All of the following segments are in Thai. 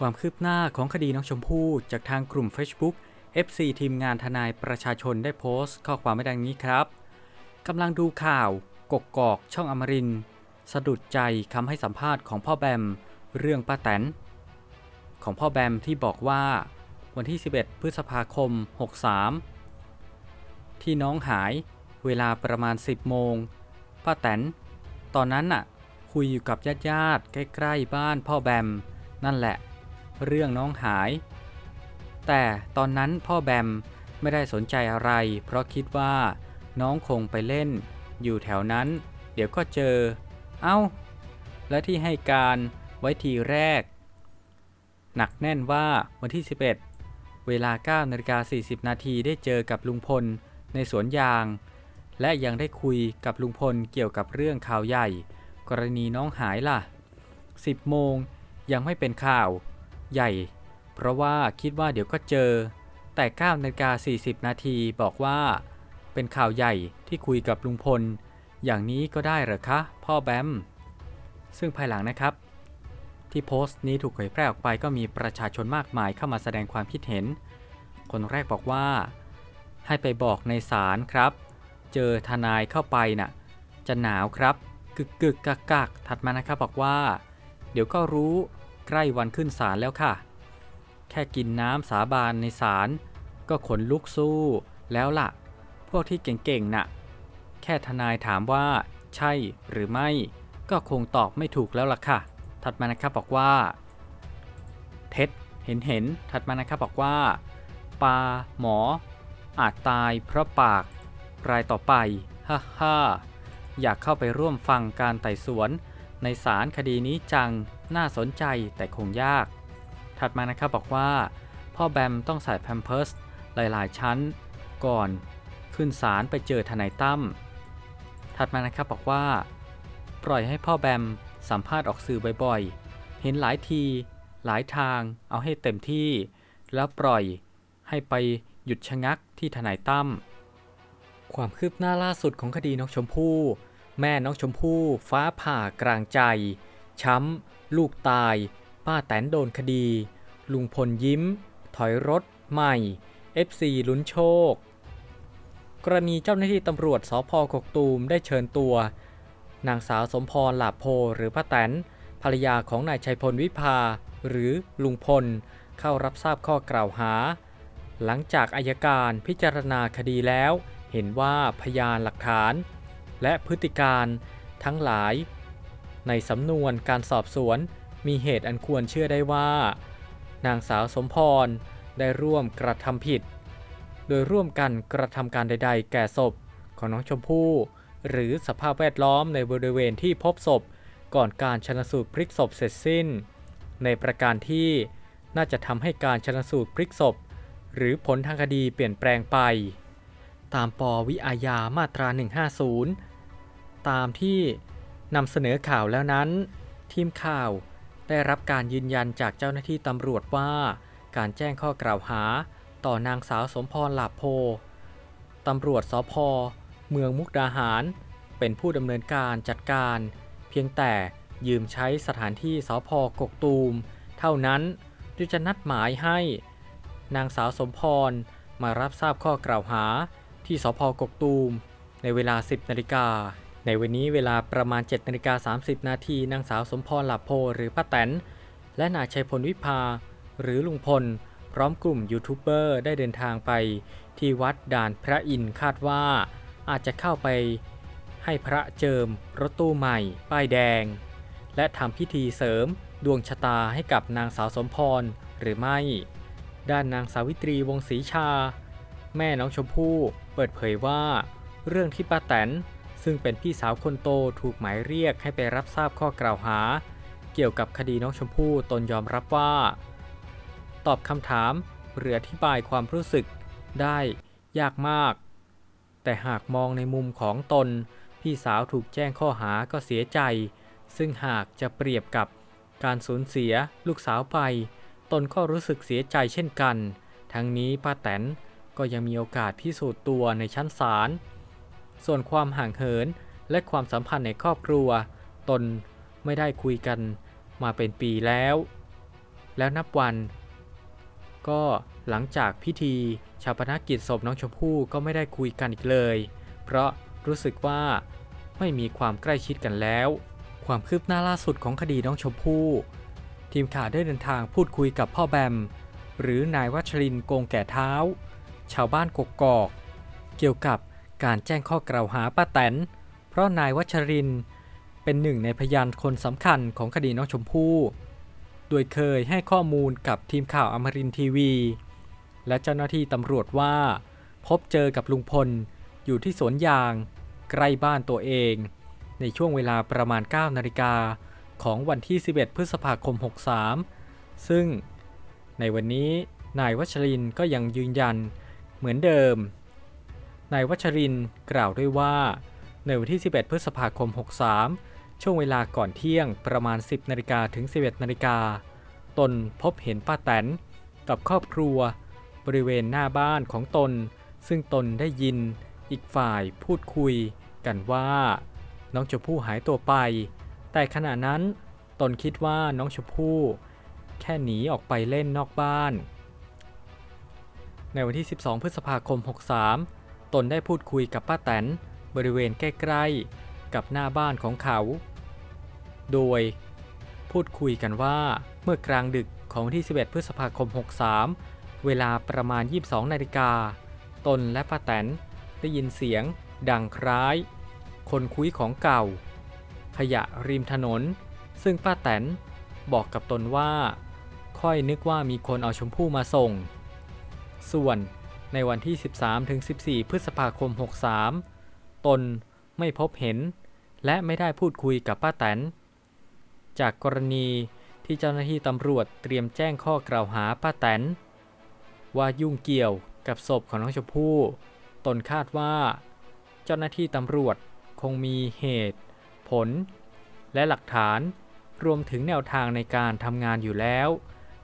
ความคืบหน้าของคดีน้องชมพู่จากทางกลุ่ม Facebook FC ทีมงานทนายประชาชนได้โพสต์ ข้อความไว้ดังนี้ครับกำลังดูข่าว กกกอกช่องอมรินสะดุดใจคำให้สัมภาษณ์ของพ่อแบม เรื่องป้าแตน ของพ่อแบมที่บอกว่าวันที่ 11 พฤษภาคม 63 ที่น้องหายเวลาประมาณ 10 โมงป้าแตน ตอนนั้นน่ะ คุยอยู่กับญาติๆใกล้ ๆ บ้านพ่อแบม นั่นแหละ เรื่องน้องหาย แต่ตอนนั้นพ่อแบมไม่ได้สนใจอะไร เพราะคิดว่าน้องคงไปเล่น อยู่แถวนั้น เดี๋ยวก็เจอ เอ้า และที่ให้การไว้ทีแรก หนักแน่นว่าวันที่ 11 เวลา9นาฬิกา40 นาทีได้เจอกับลุงพลในสวนยาง และยังได้คุยกับลุงพลเกี่ยวกับเรื่องข่าวใหญ่ กรณีน้องหายล่ะ 10 โมงยังไม่เป็นข่าว ใหญ่ เพราะว่าคิดว่าเดี๋ยวก็เจอ แต่9นาฬิกา40 นาทีบอกว่า เป็นข่าวใหญ่ที่คุยกับลุงพล อย่างนี้ก็ได้เหรอคะ พ่อแบม ซึ่งภายหลังนะครับ ที่โพสต์นี้ถูกเผยแพร่ออกไปก็มีประชาชนมากมายเข้ามาแสดงความคิดเห็น คนแรกบอกว่า ให้ไปบอกในศาลครับ เจอทนายเข้าไปน่ะ จะหนาวครับกึกกึกกักกักถัดมานะครับบอกว่า เดี๋ยวก็รู้ ใกล้วันขึ้นศาลแล้วค่ะ แค่กินน้ำสาบานในศาลก็ขนลุกสู้แล้วล่ะ พวกที่เก่งๆน่ะ แค่ทนายถามว่า ใช่หรือไม่ ก็คงตอบไม่ถูกแล้วล่ะค่ะ ถัดมานะครับบอกว่า เท็จเห็นเห็นถัดมานะครับบอกว่าปลาหมอ อาจตายเพราะปาก รายต่อไปฮ่าฮ่าอยากเข้าไปร่วมฟังการไต่สวน ในศาลคดีนี้จัง น่าสนใจแต่คงยาก ถัดมานะครับบอกว่า พ่อแบมต้องใส่แพมเพิร์สหลายๆ ชั้น ก่อนขึ้นศาลไปเจอทนายตั้ม ถัดมานะครับบอกว่า ปล่อยให้พ่อแบมสัมภาษณ์ออกสื่อบ่อยๆ เห็นหลายที หลายทางเอาให้เต็มที่ แล้วปล่อยให้ไปหยุดชะงักที่ทนายตั้ม ความคืบหน้าล่าสุดของคดีน้องชมพู่ แม่น้องชมพู่ ฟ้าผ่ากลางใจ ช้ำ ลูกตาย ป้าแตนโดนคดี ลุงพลยิ้ม ถอยรถ ใหม่ FC ลุ้นโชค กรณีเจ้าหน้าที่ตำรวจสพกกตูมได้เชิญตัว นางสาวสมพรหลาโพหรือป้าแตน ภรรยาของนายชัยพลวิภา หรือลุงพล เข้ารับทราบข้อกล่าวหา หลังจากอายการพิจารณาคดีแล้ว เห็นว่าพยานหลักฐาน และพฤติการทั้งหลาย ในสำนวนการสอบสวนมีเหตุอันควรเชื่อได้ว่า นางสาวสมพรได้ร่วมกระทำผิด โดยร่วมกันกระทำการใด ๆ แก่ศพของน้องชมพู่หรือสภาพแวดล้อมในบริเวณที่พบศพ ก่อนการชนสูตรพลิกศพเสร็จสิ้น ในประการที่น่าจะทำให้การชนสูตรพลิกศพ หรือผลทางคดีเปลี่ยนแปลงไป ตามปวิอาญามาตรา 150 ตามที่ นำเสนอข่าวแล้วนั้น ทีมข่าวได้รับการยืนยันจากเจ้าหน้าที่ตำรวจว่า การแจ้งข้อกล่าวหา ต่อนางสาวสมพรหลาโพตำรวจสพเมืองมุกดาหาร เป็นผู้ดำเนินการจัดการ เพียงแต่ยืมใช้สถานที่สพกกตูม เท่านั้นโดยจะนัดหมายให้ นางสาวสมพรมารับทราบข้อกล่าวหาที่สพกกตูม ในเวลา 10นาฬิกา ในวันนี้เวลาประมาณ7นาฬิกา30 นาทีนางสาวสมพรหลับโพหรือป้าแตน และนายชัยพลวิภา หรือลุงพล พร้อมกลุ่มยูทูบเบอร์ได้เดินทางไป ที่วัดด่านพระอินทร์คาดว่า อาจจะเข้าไปให้พระเจิมรถตู้ใหม่ ป้ายแดง และทำพิธีเสริมดวงชะตาให้กับนางสาวสมพรหรือไม่ ด้านนางสาวิตรีวงศรีชา แม่น้องชมพู่เปิดเผยว่า เรื่องที่ป้าแตน ซึ่งเป็นพี่สาวคนโตถูกหมายเรียกให้ไปรับทราบข้อกล่าวหา เกี่ยวกับคดีน้องชมพู่ตนยอมรับว่า ตอบคำถามหรืออธิบายความรู้สึกได้ยากมาก แต่หากมองในมุมของตน พี่สาวถูกแจ้งข้อหาก็เสียใจ ซึ่งหากจะเปรียบกับการสูญเสียลูกสาวไป ตนก็รู้สึกเสียใจเช่นกัน ทั้งนี้ป้าแตนก็ยังมีโอกาสพิสูจน์ตัวในชั้นศาล ส่วนความห่างเหินและความสัมพันธ์ในครอบครัว ตนไม่ได้คุยกันมาเป็นปีแล้ว แล้วนับวัน ก็หลังจากพิธีชาปนกิจศพน้องชมพู่ก็ไม่ได้คุยกันอีกเลย เพราะรู้สึกว่าไม่มีความใกล้ชิดกันแล้ว ความคืบหน้าล่าสุดของคดีน้องชมพู่ ทีมข่าวได้เดินทางพูดคุยกับพ่อแบม หรือนายวัชรินโกงแก่เท้า ชาวบ้านกกอก เกี่ยวกับ การแจ้งข้อกล่าวหาป้าแตน เพราะนายวัชรินเป็นหนึ่งในพยานคนสำคัญของคดีน้องชมพู่ โดยเคยให้ข้อมูลกับทีมข่าวอมรินทีวี และเจ้าหน้าที่ตำรวจว่า พบเจอกับลุงพลอยู่ที่สวนยาง ใกล้บ้านตัวเอง ในช่วงเวลาประมาณ 9 นาฬิกาของวันที่ 11 พฤษภาคม 63 ซึ่งในวันนี้นายวัชรินก็ยังยืนยันเหมือนเดิม นายวัชริน์กล่าวด้วยว่า ในวันที่ 11 พฤษภาคม 63 ช่วงเวลาก่อนเที่ยงประมาณ 10นาฬิกาถึง 11นาฬิกา ตนพบเห็นป้าแตนกับครอบครัว บริเวณหน้าบ้านของตน ซึ่งตนได้ยินอีกฝ่ายพูดคุยกันว่า น้องชมพู่หายตัวไป แต่ขณะนั้นตนคิดว่าน้องชมพู่แค่หนีออกไปเล่นนอกบ้าน ในวันที่ 12 พฤษภาคม 63 ตนได้พูดคุยกับป้าแตนบริเวณใกล้ๆ กับหน้าบ้านของเขา โดย พูดคุยกันว่าเมื่อกลางดึกของที่ 11 พฤษภาคม 63 เวลาประมาณ 22 นาฬิกา ตนและป้าแตนได้ยินเสียง ดังคล้าย คนคุยของเก่า ขยะริมถนน ซึ่งป้าแตนบอกกับตนว่า ค่อยนึกว่ามีคนเอาชมพู่มาส่ง ส่วน ในวันที่ 13-14 พฤษภาคม 63 ตนไม่พบเห็น และไม่ได้พูดคุยกับป้าแตน จากกรณีที่เจ้าหน้าที่ตำรวจเตรียมแจ้งข้อกล่าวหาป้าแตน ว่ายุ่งเกี่ยวกับศพของน้องชมพู่ ตนคาดว่า เจ้าหน้าที่ตำรวจคงมีเหตุ ผล และหลักฐานรวมถึงแนวทางในการทำงานอยู่แล้ว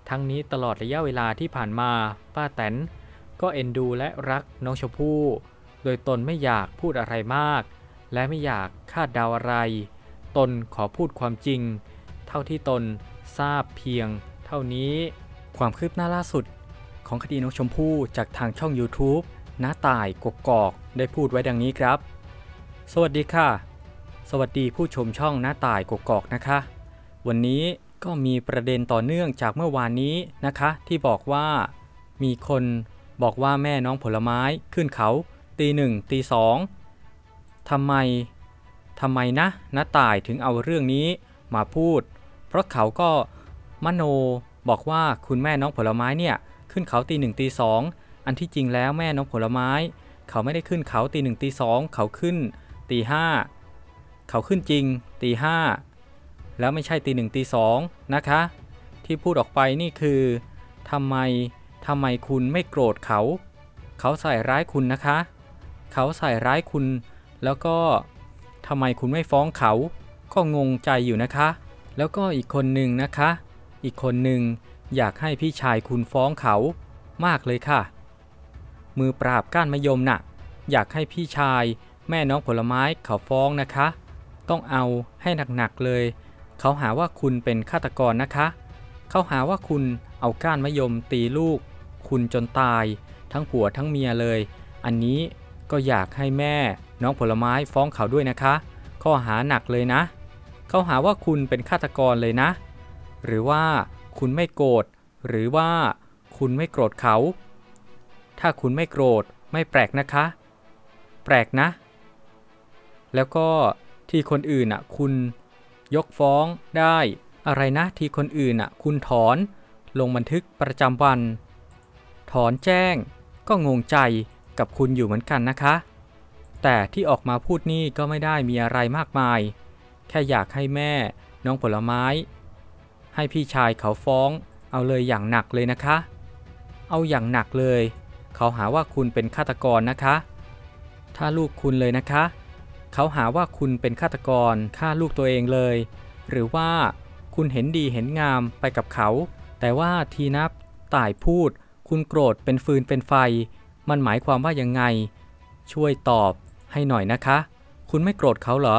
ทั้งนี้ตลอดระยะเวลาที่ผ่านมาป้าแตน ก็เอ็นดูและรักน้องชมพู่ โดยตนไม่อยากพูดอะไรมาก และไม่อยากคาดเดาอะไร ตนขอพูดความจริง เท่าที่ตนทราบเพียง เท่านี้ ความคืบหน้าล่าสุด ของคดีน้องชมพู่จากทางช่อง YouTube น้าต่ายกกอกได้พูดไว้ดังนี้ครับ สวัสดีค่ะ สวัสดีผู้ชมช่องน้าต่ายกกอกนะคะ วันนี้ก็มีประเด็นต่อเนื่องจากเมื่อวานนี้นะคะ ที่บอกว่ามีคน บอกว่าแม่น้องผลไม้ขึ้นเขาตีหนึ่งตีสองทำไมทำไมนะน้าต่ายถึงเอาเรื่องนี้มาพูด เพราะเขาก็มโนบอกว่าคุณแม่น้องผลไม้เนี่ยขึ้นเขาตีหนึ่งตีสองอันที่จริงแล้วแม่น้องผลไม้ เขาไม่ได้ขึ้นเขาตีหนึ่งตีสองเขาขึ้นตีห้าเขาขึ้นจริงตีห้าแล้วไม่ใช่ตีหนึ่งตีสองนะคะ ที่พูดออกไปนี่คือทำไม ทำไมคุณไม่โกรธเขา เขาใส่ร้ายคุณนะคะ เขาใส่ร้ายคุณ แล้วก็ทำไมคุณไม่ฟ้องเขา ก็งงใจอยู่นะคะ แล้วก็อีกคนหนึ่งนะคะ อีกคนหนึ่งอยากให้พี่ชายคุณฟ้องเขา มากเลยค่ะ มือปราบก้านมะยมน่ะ อยากให้พี่ชาย แม่น้องผลไม้เขาฟ้องนะคะ ต้องเอาให้หนักๆเลย เขาหาว่าคุณเป็นฆาตกรนะคะ เขาหาว่าคุณเอาก้านมะยมตีลูก คุณจนตาย ทั้งผัวทั้งเมียเลย อันนี้ก็อยากให้แม่น้องผลไม้ฟ้องเขาด้วยนะคะ ข้อหาหนักเลยนะ เขาหาว่าคุณเป็นฆาตกรเลยนะ หรือว่าคุณไม่โกรธหรือว่าคุณไม่โกรธเขา ถ้าคุณไม่โกรธไม่แปลกนะคะ แปลกนะ แล้วก็ที่คนอื่นอะคุณยกฟ้องได้ อะไรนะที่คนอื่นอะคุณถอน ลงบันทึกประจำวัน ถอนแจ้ง ก็งงใจกับคุณอยู่เหมือนกันนะคะ แต่ที่ออกมาพูดนี่ก็ไม่ได้มีอะไรมากมาย แค่อยากให้แม่น้องผลไม้ ให้พี่ชายเขาฟ้องเอาเลยอย่างหนักเลยนะคะ เอาอย่างหนักเลย เขาหาว่าคุณเป็นฆาตกรนะคะ ถ้าลูกคุณเลยนะคะ เขาหาว่าคุณเป็นฆาตกรฆ่าลูกตัวเองเลย หรือว่าคุณเห็นดีเห็นงามไปกับเขา แต่ว่าทีนับต่ายพูด คุณโกรธเป็นฟืนเป็นไฟ มันหมายความว่ายังไง ช่วยตอบให้หน่อยนะคะ คุณไม่โกรธเขาเหรอ